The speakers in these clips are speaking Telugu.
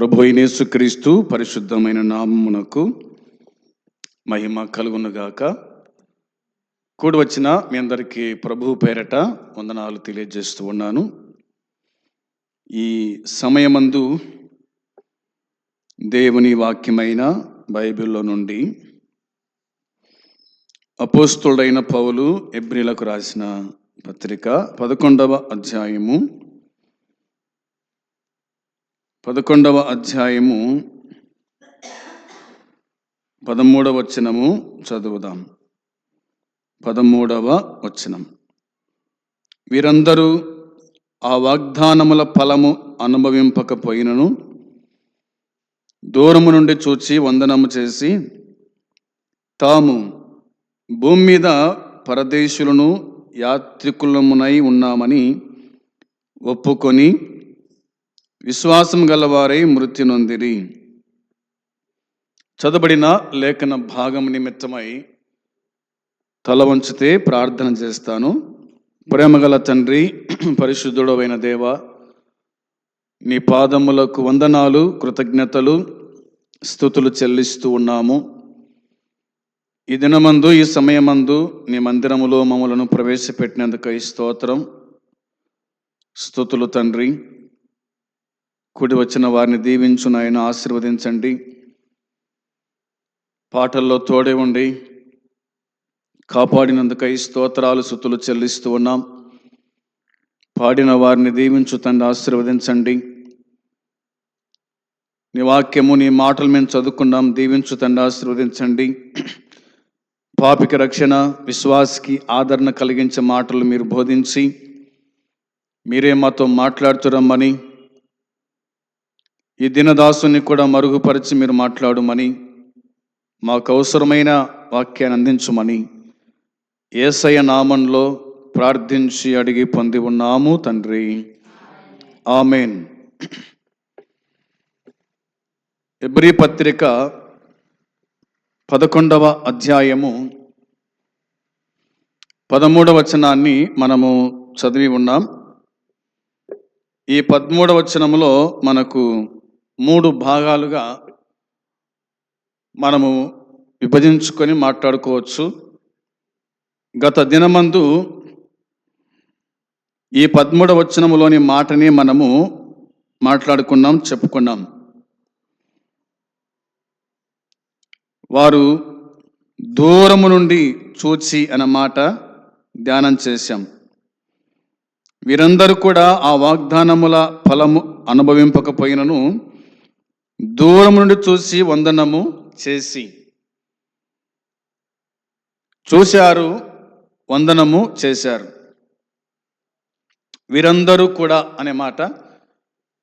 ప్రభు క్రీస్తు పరిశుద్ధమైన నామమునకు మహిమ కలుగునుగాక. కూడి వచ్చిన మీ అందరికీ ప్రభు పేరట వందనాలు తెలియజేస్తూ ఉన్నాను. ఈ సమయమందు దేవుని వాక్యమైన బైబిల్లో నుండి అపోస్తుడైన పౌలు ఎబ్రిలకు రాసిన పత్రిక పదకొండవ అధ్యాయము పదకొండవ అధ్యాయము పదమూడవ వచనము చదువుదాం. పదమూడవ వచనం. వీరందరూ ఆ వాగ్దానముల ఫలము అనుభవింపకపోయినను దూరము నుండి చూచి వందనము చేసి తాము భూమి మీద పరదేశులను యాత్రికులమునై ఉన్నామని ఒప్పుకొని విశ్వాసం గలవారై మృతి నొందిరి. చదబడిన లేఖన భాగం నిమిత్తమై తల వంచితే ప్రార్థన చేస్తాను. ప్రేమగల తండ్రి పరిశుద్ధుడవైన దేవ నీ పాదములకు వందనాలు కృతజ్ఞతలు స్థుతులు చెల్లిస్తూ ఉన్నాము. ఈ దినమందు ఈ సమయమందు నీ మందిరములో మమ్మలను ప్రవేశపెట్టినందుకు ఈ స్తోత్రం. స్థుతులు తండ్రి. కూడి వచ్చిన వారిని దీవించు నాయన ఆశీర్వదించండి. పాటల్లో తోడే ఉండి కాపాడినందుకై స్తోత్రాలు సుతులు చెల్లిస్తూ ఉన్నాం. పాడిన వారిని దీవించు తండ్రి ఆశీర్వదించండి. నీ వాక్యము నీ మాటలు మేము చదువుకున్నాం దీవించు తండ్రి ఆశీర్వదించండి. పాపిక రక్షణ విశ్వాసకి ఆదరణ కలిగించే మాటలు మీరు బోధించి మీరే మాతో మాట్లాడుతురమ్మని ఈ దినదాసుని కూడా మరుగుపరిచి మీరు మాట్లాడమని మాకు అవసరమైన వాక్యాన్ని అందించమని ఏసయ నామంలో ప్రార్థించి అడిగి పొంది ఉన్నాము తండ్రి. ఆమెన్. ఎబ్రి పత్రిక పదకొండవ అధ్యాయము పదమూడవ వచనాన్ని మనము చదివి ఉన్నాం. ఈ పదమూడవ వచనములో మనకు మూడు భాగాలుగా మనము విభజించుకొని మాట్లాడుకోవచ్చు. గత దినమందు ఈ పదమూడవ వచనములోని మాటని మనము మాట్లాడుకున్నాం చెప్పుకున్నాం. వారు దూరము నుండి చూచి అన్న మాట ధ్యానం చేశాం. వీరందరూ కూడా ఆ వాగ్దానముల ఫలము అనుభవింపకపోయినను దూరం నుండి చూసి వందనము చేసి. చూశారు వందనము చేశారు. వీరందరూ కూడా అనే మాట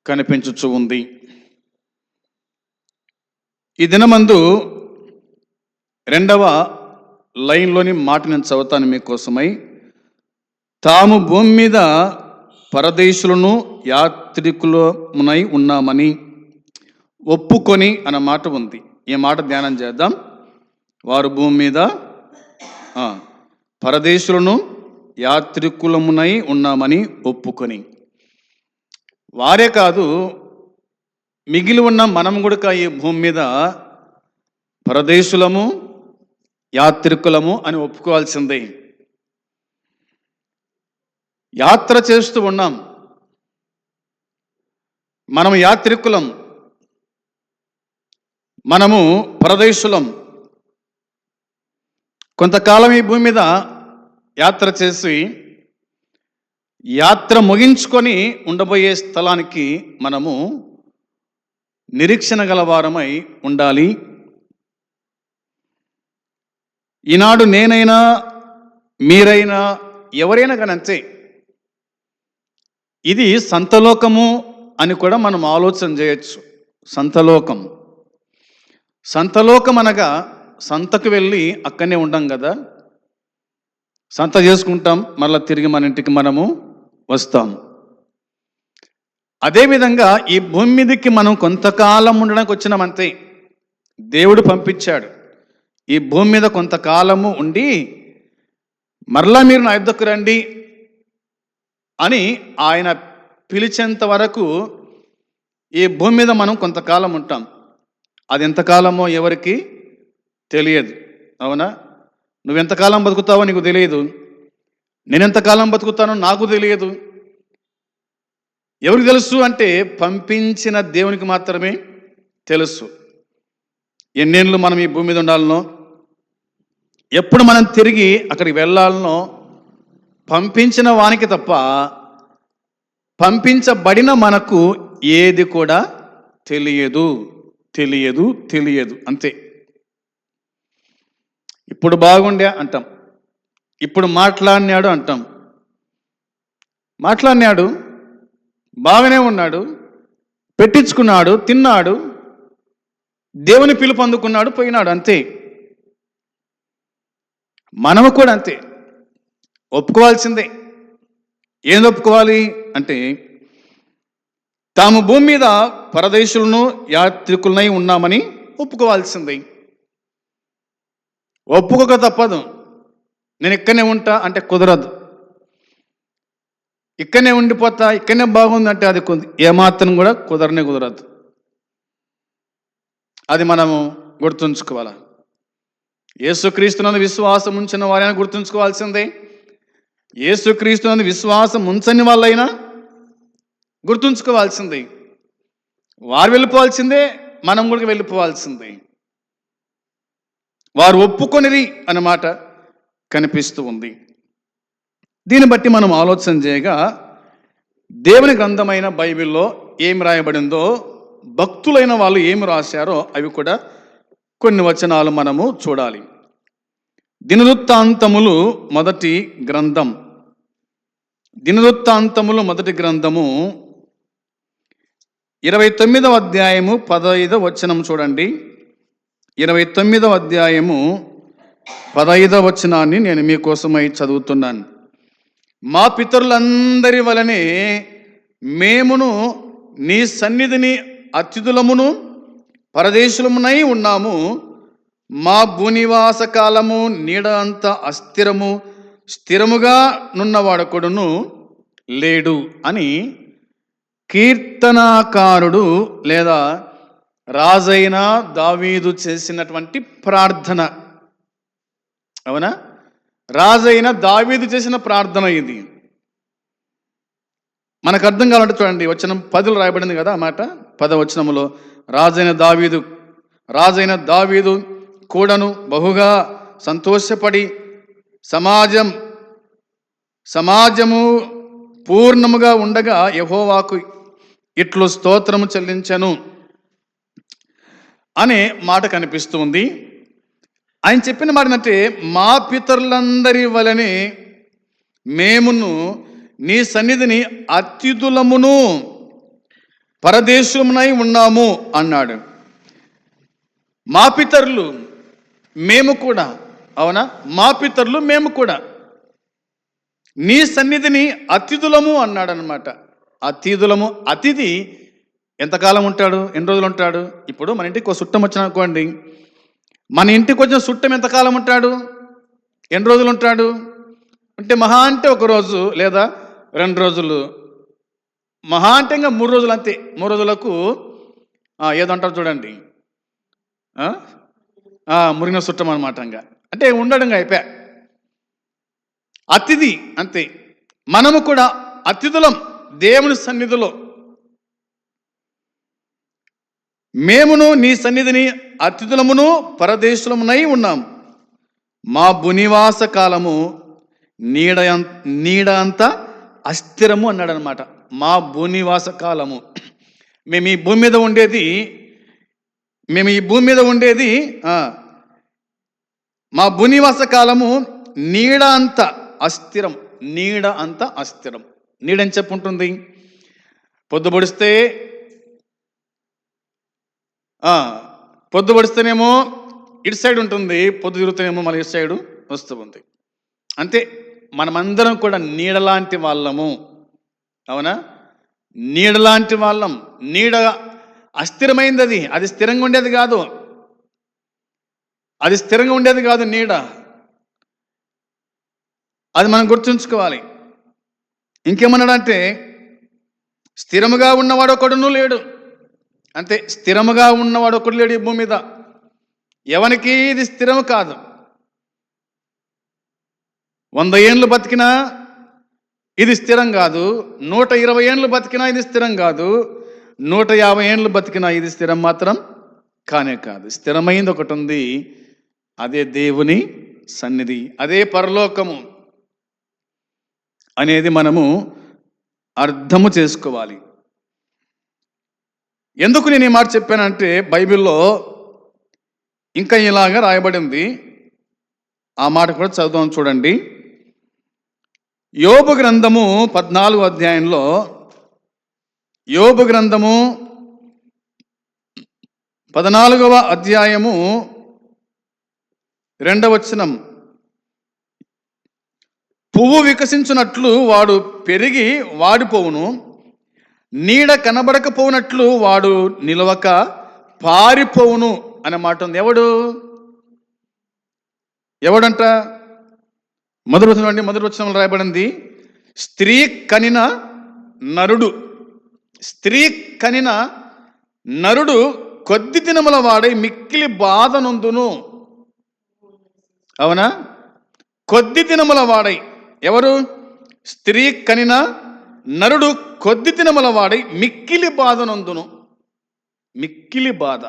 కనిపించుచు ఉంది. ఈ దినమందు రెండవ లైన్లోని మాట నేను చదువుతాను మీకోసమై. తాము భూమి మీద పరదేశులను యాత్రికులమునై ఉన్నామని ఒప్పుకొని అన్న మాట ఉంది. ఈ మాట ధ్యానం చేద్దాం. వారు భూమి మీద పరదేశులను యాత్రికులమునై ఉన్నామని ఒప్పుకొని. వారే కాదు మిగిలి ఉన్న మనం కూడా ఈ భూమి మీద పరదేశులము యాత్రికులము అని ఒప్పుకోవాల్సిందే. యాత్ర చేస్తూ ఉన్నాం. మనం యాత్రికులం. మనము పరదేశులం. కొంతకాలం ఈ భూమి మీద యాత్ర చేసి యాత్ర ముగించుకొని ఉండబోయే స్థలానికి మనము నిరీక్షణ గలవారమై ఉండాలి. ఈనాడు నేనైనా మీరైనా ఎవరైనా కానీ ఇది సంతలోకము అని కూడా మనం ఆలోచన చేయొచ్చు. సంతలోకం. సంతలోకం అనగా సంతకు వెళ్ళి అక్కడనే ఉండం కదా. సంత చేసుకుంటాం మళ్ళీ తిరిగి మన ఇంటికి మనము వస్తాం. అదేవిధంగా ఈ భూమి మీదకి మనం కొంతకాలం ఉండడానికి వచ్చినామంతే దేవుడు పంపించాడు. ఈ భూమి మీద కొంతకాలము ఉండి మరలా మీరు నా యుద్ధకు రండి అని ఆయన పిలిచేంత వరకు ఈ భూమి మీద మనం కొంతకాలం ఉంటాం. అది ఎంతకాలమో ఎవరికి తెలియదు. అవునా? నువ్వు ఎంతకాలం బతుకుతావో నీకు తెలియదు. నేనెంతకాలం బతుకుతానో నాకు తెలియదు. ఎవరికి తెలుసు అంటే పంపించిన దేవునికి మాత్రమే తెలుసు. ఎన్నేళ్ళు మనం ఈ భూమి మీద ఉండాలనో ఎప్పుడు మనం తిరిగి అక్కడికి వెళ్ళాలనో పంపించిన వానికి తప్ప పంపించబడిన మనకు ఏది కూడా తెలియదు. తెలియదు తెలియదు. అంతే. ఇప్పుడు బాగుండే అంటాం. ఇప్పుడు మాట్లాడినాడు అంటాం. మాట్లాడినాడు బాగానే ఉన్నాడు పెట్టించుకున్నాడు తిన్నాడు దేవుని పిలుపు అందుకున్నాడు పోయినాడు అంతే. మనము కూడా అంతే. ఒప్పుకోవాల్సిందే. ఏం ఒప్పుకోవాలి? అంటే తాము భూమి మీద పరదేశులను యాత్రికులనై ఉన్నామని ఒప్పుకోవాల్సిందే. ఒప్పుకోక తప్పదు. నేను ఇక్కడనే ఉంటా అంటే కుదరదు. ఇక్కడనే ఉండిపోతా ఇక్కడనే బాగుందంటే అది ఏమాత్రం కూడా కుదరనే కుదరదు. అది మనము గుర్తుంచుకోవాలి. యేసుక్రీస్తునందు విశ్వాసం ఉంచిన వారైనా గుర్తుంచుకోవాల్సిందే. యేసుక్రీస్తునందు విశ్వాసం ఉంచని వాళ్ళైనా గుర్తుంచుకోవాల్సిందే. వారు వెళ్ళిపోవాల్సిందే మనం కూడా వెళ్ళిపోవాల్సిందే. వారు ఒప్పుకొనిరి అన్నమాట కనిపిస్తూ ఉంది. దీన్ని బట్టి మనం ఆలోచన చేయగా దేవుని గ్రంథమైన బైబిల్లో ఏం రాయబడిందో భక్తులైన వాళ్ళు ఏమి రాశారో అవి కూడా కొన్ని వచనాలు మనము చూడాలి. దినవృత్తాంతములు మొదటి గ్రంథం. దినవృత్తాంతములు మొదటి గ్రంథము ఇరవై తొమ్మిదవ అధ్యాయము పదహైదవ వచనం చూడండి. ఇరవై తొమ్మిదవ అధ్యాయము పదహైదవ వచనాన్ని నేను మీకోసమై చదువుతున్నాను. మా పితరులందరి వలనే మేమును నీ సన్నిధిని అతిథులమును పరదేశులమునై ఉన్నాము. మా భూనివాస కాలము నీడ అంత అస్థిరము స్థిరముగా నున్నవాడకుడును లేడు అని కీర్తనాకారుడు లేదా రాజైన దావీదు చేసినటువంటి ప్రార్థన. అవునా? రాజైన దావీదు చేసిన ప్రార్థన ఇది. మనకు అర్థం కావాలంటే చూడండి వచనం పదులు రాయబడింది కదా మాట? పద వచనములో రాజైన దావీదు రాజైన దావీదు కూడాను బహుగా సంతోషపడి సమాజం సమాజము పూర్ణముగా ఉండగా యహోవాకు ఇట్లు స్తోత్రము చెల్లించను అనే మాట కనిపిస్తుంది ఆయన చెప్పిన మాట ఏంటంటే మా పితరులందరి వలనే మేమును నీ సన్నిధిని అతిథులమును పరదేశమునై ఉన్నాము అన్నాడు. మా పితరులు మేము కూడా అవునా? మా పితరులు మేము కూడా నీ సన్నిధిని అతిథులము అన్నాడనమాట అతిథులము అతిథి ఎంతకాలం ఉంటాడు? ఎన్ని రోజులు ఉంటాడు? ఇప్పుడు మన ఇంటికి ఒక చుట్టం వచ్చిన అనుకోండి. మన ఇంటికి వచ్చిన చుట్టం ఎంతకాలం ఉంటాడు? ఎన్ని రోజులు ఉంటాడు? అంటే మహా అంటే ఒక రోజు లేదా రెండు రోజులు. మహా అంటే ఇంకా మూడు రోజులు అంతే. మూడు రోజులకు ఏదంటారు ఏదో చూడండి మురిగిన చుట్టం అనమాట ఇంకా. అంటే ఉండడం అయిపోయా. అతిథి అంతే. మనము కూడా అతిథులం. దేవుని సన్నిధిలో మేమును నీ సన్నిధిని అతిథులమును పరదేశులమునై ఉన్నాం. మా బునివాస కాలము నీడ నీడ అంత అస్థిరము అన్నాడనమాట మా భూనివాస కాలము. మేము ఈ భూమి మీద ఉండేది మేము ఈ భూమి మీద ఉండేది మా భూనివాస కాలము నీడ అంత అస్థిరం నీడ అంత అస్థిరం. నీడని చెప్పు ఉంటుంది ఆ, పొద్దు పడిస్తేనేమో ఇటు సైడ్ ఉంటుంది పొద్దు తిరుగుతూనేమో మళ్ళీ ఇటు సైడు వస్తూ ఉంది. అంతే మనమందరం కూడా నీడలాంటి వాళ్ళము. అవునా? నీడలాంటి వాళ్ళం. నీడ అస్థిరమైంది అది అది స్థిరంగా ఉండేది కాదు. అది స్థిరంగా ఉండేది కాదు నీడ. అది మనం గుర్తుంచుకోవాలి. ఇంకేమన్నాడంటే స్థిరముగా ఉన్నవాడు ఒకడును లేడు. అంతే స్థిరముగా ఉన్నవాడు ఒకడు లేడు ఈ భూమి మీద. ఎవనికి ఇది స్థిరం కాదు. వంద ఏండ్లు బతికినా ఇది స్థిరం కాదు. నూట ఇరవై ఏండ్లు బతికినా ఇది స్థిరం కాదు. నూట యాభై ఏండ్లు బతికినా ఇది స్థిరం మాత్రం కానే కాదు. స్థిరమైంది ఒకటి ఉంది. అదే దేవుని సన్నిధి అదే పరలోకము. అనేది మనము అర్థము చేసుకోవాలి. ఎందుకు నేను ఈ మాట చెప్పానంటే బైబిల్లో ఇంకా ఇలాగా రాయబడింది ఆ మాట కూడా చదువుదాం చూడండి. యోబు గ్రంథము పద్నాలుగు అధ్యాయంలో యోబు గ్రంథము పద్నాలుగవ అధ్యాయము రెండవచనం పువ్వు వికసించినట్లు వాడు పెరిగి వాడిపోవును. నీడ కనబడకపోవునట్లు వాడు నిలవక పారిపోవును అనే మాట ఉంది. ఎవడు? ఎవడంట? మొదటి వచనం అండి మొదటి వచనంలో రాయబడింది స్త్రీ కనిన నరుడు. స్త్రీ కనిన నరుడు కొద్ది దినముల వాడై మిక్కిలి బాధ నొందును. అవునా? కొద్ది దినముల వాడై ఎవరు? స్త్రీ కనిన నరుడు కొద్ది దినముల వాడై మిక్కిలి బాధ నందును మిక్కిలి బాధ.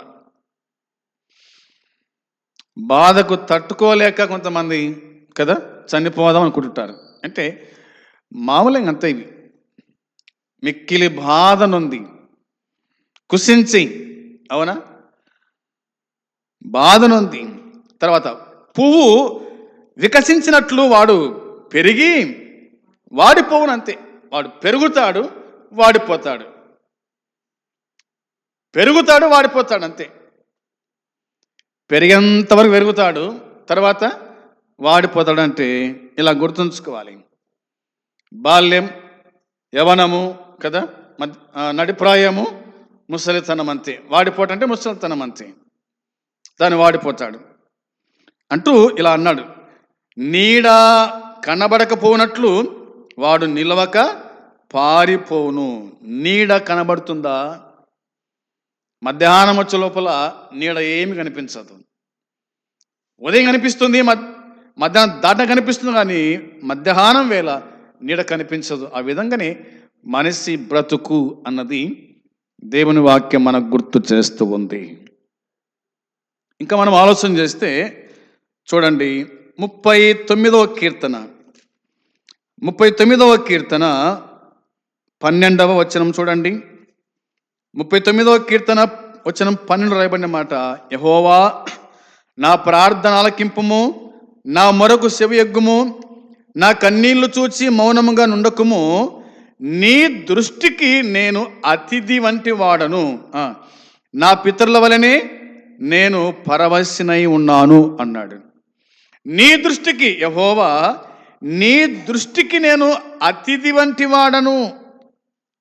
బాధకు తట్టుకోలేక కొంతమంది కదా చనిపోదాం అనుకుంటుంటారు. అంటే మామూలుగా అంత ఇవి. మిక్కిలి బాధ నొంది కుసించి అవునా? బాధ నొంది తర్వాత పువ్వు వికసించినట్లు వాడు పెరిగి వాడిపోవును అంతే. వాడు పెరుగుతాడు వాడిపోతాడు పెరుగుతాడు వాడిపోతాడు అంతే. పెరిగేంతవరకు పెరుగుతాడు తర్వాత వాడిపోతాడంటే ఇలా గుర్తుంచుకోవాలి. బాల్యం యవనము కదా మధ్య నడిప్రాయము ముసలితనం అంతే. వాడిపోటంటే ముసలితనం అంతే. దాన్ని వాడిపోతాడు అంటూ ఇలా అన్నాడు. నీడా కనబడకపోనట్లు వాడు నిలవక పారిపోవును. నీడ కనబడుతుందా? మధ్యాహ్నం వచ్చే లోపల నీడ ఏమి కనిపించదు. ఉదయం కనిపిస్తుంది మధ్యాహ్నం దాట కనిపిస్తుంది కానీ మధ్యాహ్నం వేళ నీడ కనిపించదు. ఆ విధంగానే మనిషి బ్రతుకు అన్నది దేవుని వాక్యం మనకు గుర్తు చేస్తూ ఉంది. ఇంకా మనం ఆలోచన చేస్తే చూడండి ముప్పై తొమ్మిదవ కీర్తన. ముప్పై తొమ్మిదవ కీర్తన పన్నెండవ వచనం చూడండి. ముప్పై తొమ్మిదవ కీర్తన వచనం పన్నెండు రాయబడిన మాట యహోవా నా ప్రార్థన ఆలకింపుము నా మరొక శివయజ్ఞము నా కన్నీళ్ళు చూచి మౌనముగా నుండకుము నీ దృష్టికి నేను అతిథి వంటి వాడను. నా పితరుల వలనే నేను పరవశనై ఉన్నాను అన్నాడు. నీ దృష్టికి యహోవా నీ దృష్టికి నేను అతిథి వంటి వాడను.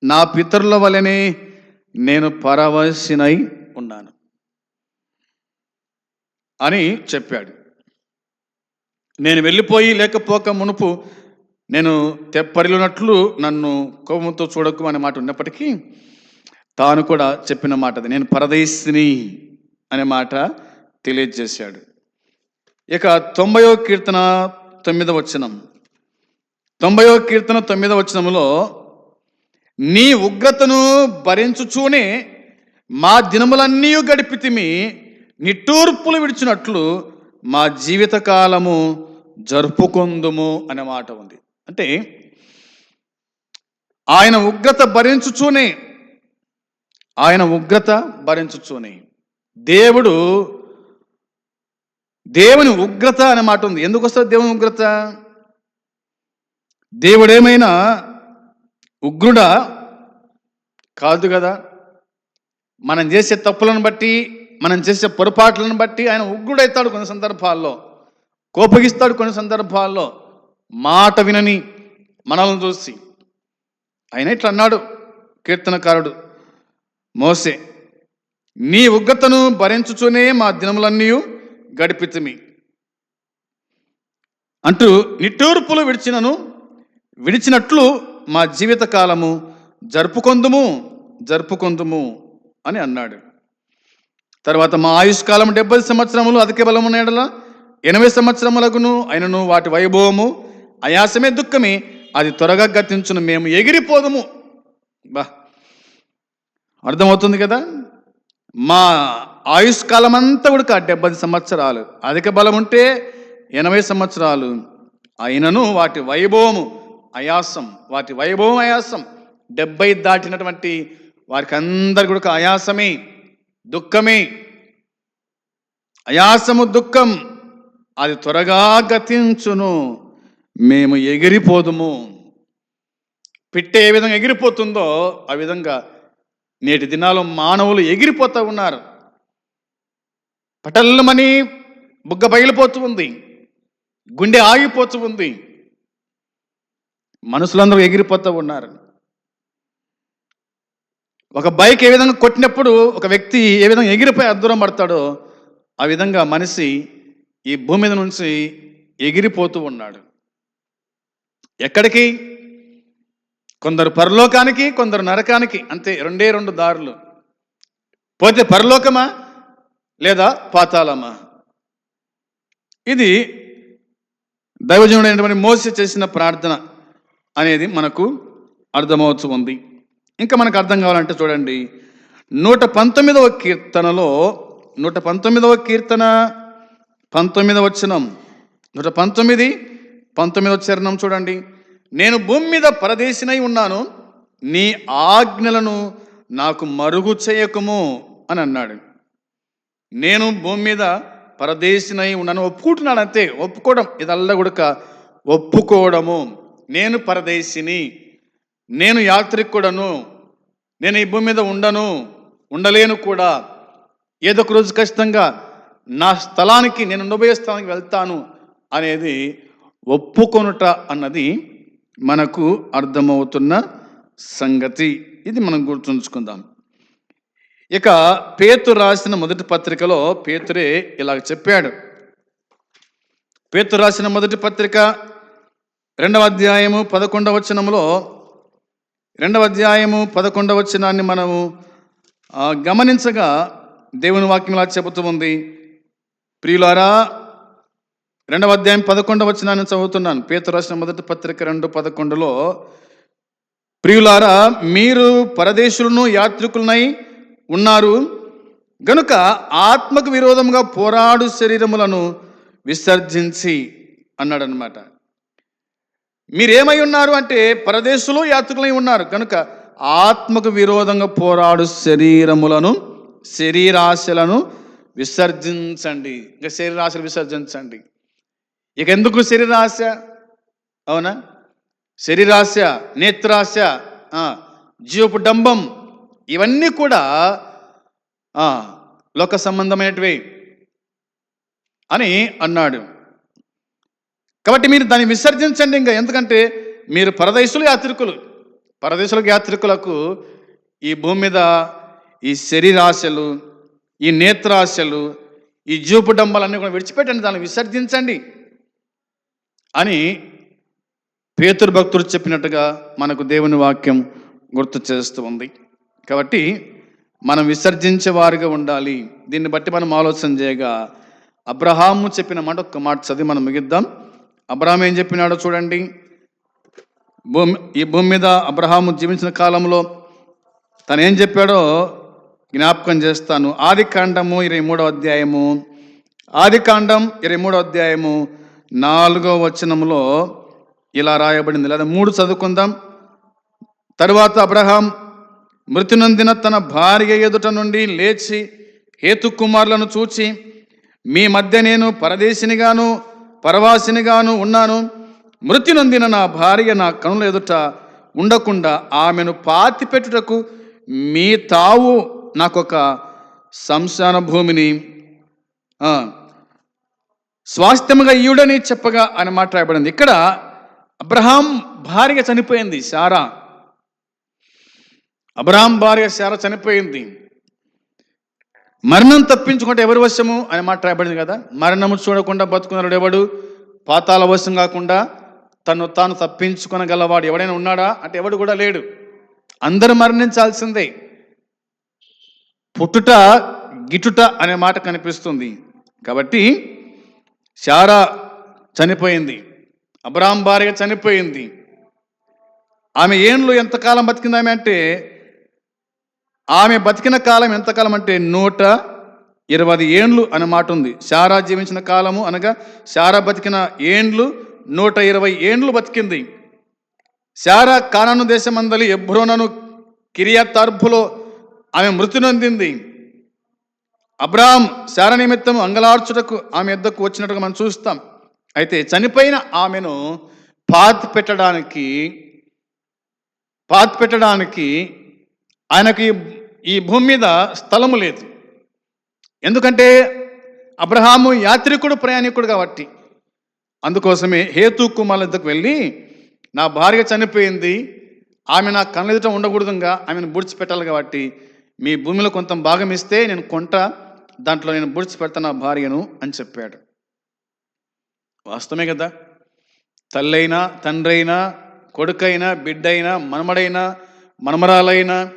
నా పితరుల వలనే నేను పరవశినై ఉన్నాను అని చెప్పాడు. నేను వెళ్ళిపోయి లేకపోక మునుపు నేను తెప్పరిలున్నట్లు నన్ను కోపంతో చూడకు అనే మాట ఉన్నప్పటికీ తాను కూడా చెప్పిన మాట అది నేను పరదేశిని అనే మాట తెలియజేశాడు. ఇక తొంభయో కీర్తన తొమ్మిదవ వచనం. తొంభయో కీర్తన తొమ్మిదవ వచనంలో నీ ఉగ్రతను భరించుచూనే మా దినములన్నీ గడిపితిమి నిట్టూర్పులు విడిచినట్లు మా జీవితకాలము జరుపుకుందుము అనే మాట ఉంది. అంటే ఆయన ఉగ్రత భరించుచూనే ఆయన ఉగ్రత భరించుచూనే. దేవుడు దేవుని ఉగ్రత అనే మాట ఉంది. ఎందుకు వస్తుంది దేవుని ఉగ్రత? దేవుడేమైనా ఉగ్రుడా? కాదు కదా. మనం చేసే తప్పులను బట్టి మనం చేసే పొరపాట్లను బట్టి ఆయన ఉగ్రుడైతాడు కొన్ని సందర్భాల్లో. కోపగిస్తాడు కొన్ని సందర్భాల్లో. మాట వినని మనల్ని చూసి. ఆయన ఇట్లా అన్నాడు కీర్తనకారుడు మోసే నీ ఉగ్రతను భరించుచునే మా దినములన్నీ గడిపితిమి. అంటూ నిట్టూర్పులు విడిచినను విడిచినట్లు మా జీవితకాలము జరుపుకొందుము జరుపుకొందుము అని అన్నాడు. తర్వాత మా ఆయుష్కాలం డెబ్బై సంవత్సరములు అధిక బలము నేడల ఎనభై సంవత్సరములకును అయినను వాటి వైభవము ఆయాసమే దుఃఖమే అది త్వరగా గతించును మేము ఎగిరిపోదుము. బా అర్థమవుతుంది కదా? మా ఆయుష్కాలం అంతా కూడా డెబ్బై సంవత్సరాలు. అధిక బలం ఉంటే ఎనభై సంవత్సరాలు. అయినను వాటి వైభవము అయాసం వాటి వైభవం అయాసం డెబ్బై దాటినటువంటి వారికి అందరి కూడా అయాసమే దుఃఖమే. అయాసము దుఃఖం అది త్వరగా గతించును. మేము ఎగిరిపోదుము. పిట్టే ఏ విధంగా ఎగిరిపోతుందో ఆ విధంగా నేటి దినాల్లో మానవులు ఎగిరిపోతూ ఉన్నారు. పటల్లమని బుగ్గ బయలుపోతూ ఉంది. గుండె ఆగిపోతూ ఉంది. మనుషులందరూ ఎగిరిపోతూ ఉన్నారు. ఒక బైక్ ఏ విధంగా కొట్టినప్పుడు ఒక వ్యక్తి ఏ విధంగా ఎగిరిపోయి అద్దూరం పడతాడో ఆ విధంగా మనిషి ఈ భూమి మీద నుంచి ఎగిరిపోతూ ఉన్నాడు. ఎక్కడికి? కొందరు పరలోకానికి కొందరు నరకానికి అంతే రెండే రెండు దారులు. పోతే పరలోకమా? లేదా పాతాళమా? ఇది దైవజనుడైనటువంటి మోసి చేసిన ప్రార్థన అనేది మనకు అర్థమవుతూ ఉంది. ఇంకా మనకు అర్థం కావాలంటే చూడండి. నూట పంతొమ్మిదవ కీర్తనలో నూట పంతొమ్మిదవ కీర్తన పంతొమ్మిదవ వచనం. నూట పంతొమ్మిది పంతొమ్మిదవ చరణం చూడండి. నేను భూమి మీద పరదేశినై ఉన్నాను నీ ఆజ్ఞలను నాకు మరుగు చేయకము అని అన్నాడు. నేను భూమి మీద పరదేశినై ఉన్నాను ఒప్పుకుంటున్నాడు అంతే ఒప్పుకోవడం ఇదల్లా గుడక ఒప్పుకోవడము. నేను పరదేశిని నేను యాత్రికుడను నేను ఈ భూమి మీద ఉండను ఉండలేను కూడా. ఏదో ఒక రోజు ఖచ్చితంగా నా స్థలానికి నేను ఉండబోయే స్థలానికి వెళ్తాను అనేది ఒప్పుకొనుట అన్నది మనకు అర్థమవుతున్న సంగతి. ఇది మనం గుర్తుంచుకుందాం. ఇక పేతు రాసిన మొదటి పత్రికలో పేతురే ఇలా చెప్పాడు. పేతు రాసిన మొదటి పత్రిక రెండవ అధ్యాయము పదకొండవ వచనములో రెండవ అధ్యాయము పదకొండవ వచనాన్ని మనము గమనించగా దేవుని వాక్యం ఇలా చెబుతూ ఉంది. ప్రియులారా రెండవ అధ్యాయం పదకొండవ వచ్చినాన్ని చదువుతున్నాను. పేతు రాసిన మొదటి పత్రిక రెండు పదకొండులో ప్రియులారా మీరు పరదేశులను యాత్రికులనై ఉన్నారు. గనుక ఆత్మకు విరోధముగా పోరాడు శరీరములను విసర్జించి అన్నాడనమాట మీరేమై ఉన్నారు అంటే పరదేశులు యాత్రికులై ఉన్నారు. కనుక ఆత్మకు విరోధంగా పోరాడు శరీరములను శరీరాశలను విసర్జించండి. ఇంకా శరీరాశలు విసర్జించండి. ఇక ఎందుకు శరీరాశ? అవునా? శరీరాశ నేత్రాశ జీవపు డంబం ఇవన్నీ కూడా లోక సంబంధమైనటివి అని అన్నాడు. కాబట్టి మీరు దాన్ని విసర్జించండి ఇంకా. ఎందుకంటే మీరు పరదేశులు యాత్రికులు. పరదేశులకు యాత్రికులకు ఈ భూమి మీద ఈ శరీరాశలు ఈ నేత్రాశలు ఈ జీవపు డంబాలన్నీ కూడా విడిచిపెట్టండి. దాన్ని విసర్జించండి. అని పేతురు భక్తుడు చెప్పినట్టుగా మనకు దేవుని వాక్యం గుర్తు చేస్తూ ఉంది. కాబట్టి మనం విసర్జించే వారిగా ఉండాలి. దీన్ని బట్టి మనం ఆలోచన చేయగా అబ్రహాము చెప్పిన మాట ఒక్క మాట చదివి మనం ముగిద్దాం. అబ్రహాం ఏం చెప్పినాడో చూడండి. భూమి ఈ భూమి మీద అబ్రహాము జీవించిన కాలంలో తను ఏం చెప్పాడో జ్ఞాపకం చేస్తాను. ఆది కాండము ఇరవై మూడో అధ్యాయము. ఆది కాండం ఇరవై మూడో అధ్యాయము నాలుగో వచనములో ఇలా రాయబడింది. లేదా మూడు చదువుకుందాం. తరువాత అబ్రహాం మృతినందిన తన భార్య ఎదుట నుండి లేచి హేతు కుమారులను చూచి మీ మధ్య నేను పరదేశినిగాను పరవాసినిగాను ఉన్నాను. మృతి నొందిన నా భార్య నా కనుల ఎదుట ఉండకుండా ఆమెను పాతిపెట్టుటకు మీ తావు నాకొక సంశాన భూమిని. స్వాస్థ్యముగా ఈయుడని చెప్పగా అని మాట్లాడబడింది. ఇక్కడ అబ్రహాం భార్య చనిపోయింది శారా. అబ్రహాం భార్య శారా చనిపోయింది. మరణం తప్పించుకుంటే ఎవరి వశము అని మాట్లాడబడింది కదా. మరణము చూడకుండా బతుకున్నాడు ఎవడు? పాతాల వశం కాకుండా తను తాను తప్పించుకునగలవాడు ఎవడైనా ఉన్నాడా? అంటే ఎవడు కూడా లేడు. అందరూ మరణించాల్సిందే. పుట్టుట గిట్టుట అనే మాట కనిపిస్తుంది. కాబట్టి శారా చనిపోయింది. అబ్రాహం భార్య చనిపోయింది. ఆమె ఏండ్లు ఎంతకాలం బతికింది ఆమె అంటే ఆమె బతికిన కాలం ఎంతకాలం అంటే నూట ఇరవై ఏండ్లు అనే మాట ఉంది. శారా జీవించిన కాలము అనగా శారా బతికిన ఏండ్లు నూట ఇరవై ఏండ్లు బతికింది. శారా కానాను దేశమందలి ఎబ్రోనను కిరియతర్పులో ఆమె మృతి నొందింది. అబ్రాహం శార నిమిత్తం అంగలార్చుటకు ఆమె ఎద్దకు వచ్చినట్టుగా మనం చూస్తాం. అయితే చనిపోయిన ఆమెను పాతి పెట్టడానికి పాతి పెట్టడానికి ఆయనకి ఈ భూమి మీద స్థలము లేదు. ఎందుకంటే అబ్రహాము యాత్రికుడు ప్రయాణికుడు కాబట్టి. అందుకోసమే హేతు కుమార్ ఇద్దకు వెళ్ళి నా భార్య చనిపోయింది ఆమె నా కళ్ళ ఎదుట ఉండకూడదుగా ఆమెను బుడిచిపెట్టాలి కాబట్టి మీ భూమిలో కొంత భాగం ఇస్తే నేను కొంట దాంట్లో నేను బుడిచిపెడతా నా భార్యను అని చెప్పాడు. వాస్తవమే కదా? తల్లైనా తండ్రైనా కొడుకైనా బిడ్డైనా మనమడైనా మనమరాలైనా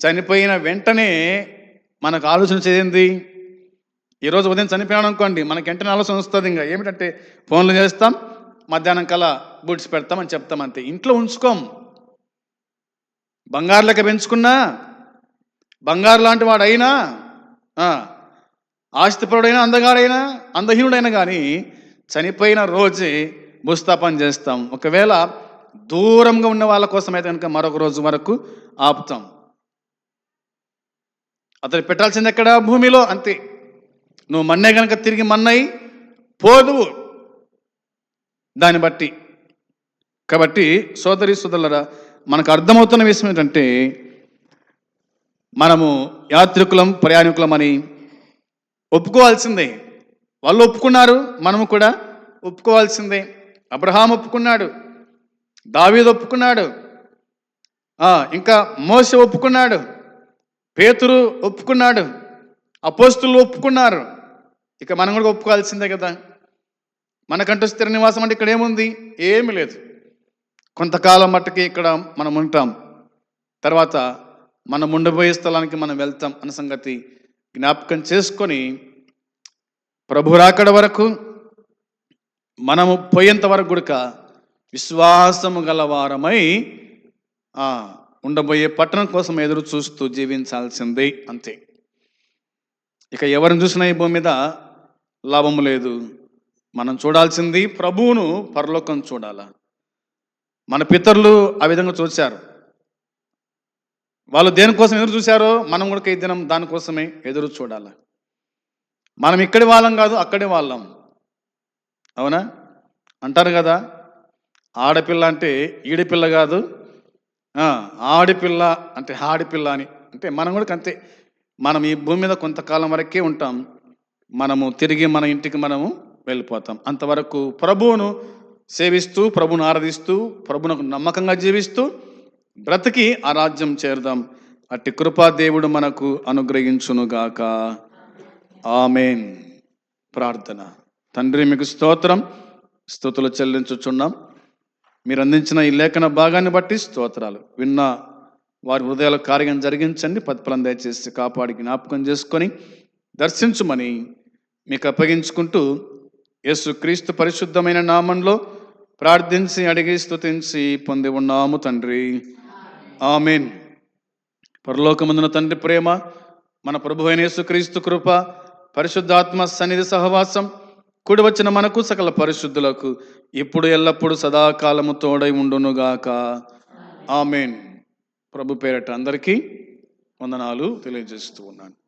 చనిపోయిన వెంటనే మనకు ఆలోచన చేయండి ఈరోజు ఉదయం చనిపోయాడు అనుకోండి మనకి వెంటనే ఆలోచన వస్తుంది ఇంకా. ఏమిటంటే ఫోన్లు చేస్తాం మధ్యాహ్నం కల్లా బుడ్స్ పెడతామని చెప్తాం అంతే. ఇంట్లో ఉంచుకోం. బంగారు లెక్క పెంచుకున్నా బంగారు లాంటి వాడైనా ఆస్తిపరుడైనా అందగాడైనా అందహీనుడైనా కానీ చనిపోయిన రోజే ముస్తాపం చేస్తాం. ఒకవేళ దూరంగా ఉన్న వాళ్ళ కోసం అయితే కనుక మరొక రోజు వరకు ఆపుతాం. అతను పెట్టాల్సింది ఎక్కడ? భూమిలో. అంతే. నువ్వు మన్నే కనుక తిరిగి మన్నై పోదువు. దాన్ని బట్టి. కాబట్టి సోదరి సోదరులరా మనకు అర్థమవుతున్న విషయం ఏంటంటే మనము యాత్రికులం ప్రయాణికులం అని ఒప్పుకోవాల్సిందే. వాళ్ళు ఒప్పుకున్నారు మనము కూడా ఒప్పుకోవాల్సిందే. అబ్రహాం ఒప్పుకున్నాడు దావీద్ ఒప్పుకున్నాడు ఇంకా మోస ఒప్పుకున్నాడు పేతురు ఒప్పుకున్నాడు అపోస్తులు ఒప్పుకున్నారు. ఇక మనం కూడా ఒప్పుకోవాల్సిందే కదా. మనకంటూ స్థిర నివాసం అంటే ఇక్కడ ఏముంది? ఏమీ లేదు. కొంతకాలం మట్టుకి ఇక్కడ మనం ఉంటాం. తర్వాత మనం ఉండబోయే స్థలానికి మనం వెళ్తాం అన్న సంగతి జ్ఞాపకం చేసుకొని ప్రభు రాకడ వరకు మనము పోయేంత వరకు కూడా విశ్వాసము గలవారమై ఉండబోయే పట్టణం కోసం ఎదురు చూస్తూ జీవించాల్సిందే అంతే. ఇక ఎవరిని చూసినా ఈ భూమి మీద లాభము లేదు. మనం చూడాల్సింది ప్రభువును పరలోకం చూడాలా. మన పితరులు ఆ విధంగా చూశారు. వాళ్ళు దేనికోసం ఎదురు చూశారో మనం కూడా ఈ దినం దానికోసమే ఎదురు చూడాలి. మనం ఇక్కడి వాళ్ళం కాదు అక్కడే వాళ్ళం. అవునా? అంటారు కదా ఆడపిల్ల అంటే ఈడపిల్ల కాదు ఆడపిల్ల ఆడిపిల్ల అంటే ఆడిపిల్ల అని. అంటే మనం కూడా అంతే. మనం ఈ భూమి మీద కొంతకాలం వరకే ఉంటాం. మనము తిరిగి మన ఇంటికి మనము వెళ్ళిపోతాం. అంతవరకు ప్రభువును సేవిస్తూ ప్రభువును ఆరాధిస్తూ ప్రభునకు నమ్మకంగా జీవిస్తూ బ్రతికి ఆ రాజ్యం చేరుదాం. అట్టి కృపా దేవుడు మనకు అనుగ్రహించునుగాక. ఆమెన్. ప్రార్థన. తండ్రి మీకు స్తోత్రం. స్థుతులు చెల్లించుచున్నాం. మీరు అందించిన ఈ లేఖన భాగాన్ని బట్టి స్తోత్రాలు. విన్న వారి హృదయాల కార్యం జరిగించండి. పత్ఫలం దయచేసి కాపాడి జ్ఞాపకం చేసుకొని దర్శించుమని మీకు అప్పగించుకుంటూ యేసు క్రీస్తు పరిశుద్ధమైన నామంలో ప్రార్థించి అడిగి స్తుతించి పొంది ఉన్నాము తండ్రి. ఆమెన్. పరలోకమందున తండ్రి ప్రేమ మన ప్రభు అయిన యేసుక్రీస్తు కృప పరిశుద్ధాత్మ సన్నిధి సహవాసం కూడి వచ్చిన మనకు సకల పరిశుద్ధులకు ఇప్పుడు ఎల్లప్పుడు సదాకాలము తోడై ఉండునుగాక. ఆమెన్. ప్రభు పేరట అందరికీ వందనాలు తెలియజేస్తూ ఉన్నాను.